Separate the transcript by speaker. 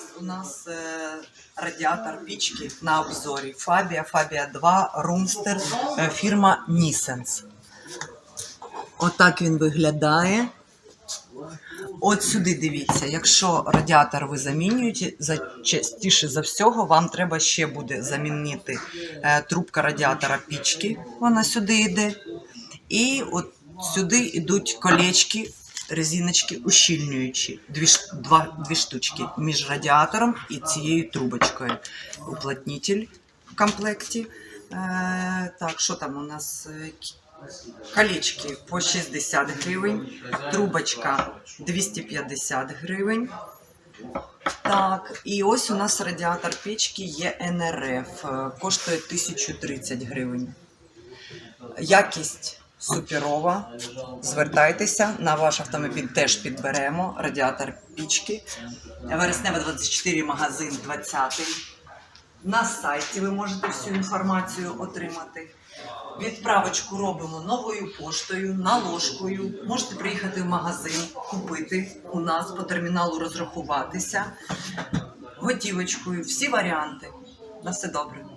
Speaker 1: Зараз у нас е, радіатор пічки на обзорі. Фабія, Фабія 2, Румстер, е, фірма Нісенс. Отак він виглядає. От сюди дивіться, якщо радіатор ви замінюєте, за, частіше за всього вам треба ще буде замінити е, трубка радіатора пічки, вона сюди йде. І от сюди йдуть колечки, резиночки ущільнюючі, дві, два, дві штучки між радіатором і цією трубочкою. Уплотнитель в комплекті. Е, так, що там у нас? Е, Колечки по 60 гривень, трубочка 250 гривень. Так, і ось у нас радіатор печки є НРФ, е, коштує 1030 гривень. Якість суперова. Звертайтеся, на ваш автомобіль теж підберемо радіатор пічки. Вереснева 24, магазин 20. На сайті ви можете всю інформацію отримати. Відправочку робимо новою поштою, наложкою. Можете приїхати в магазин, купити у нас по терміналу розрахуватися, готівочкою, всі варіанти. На все добре.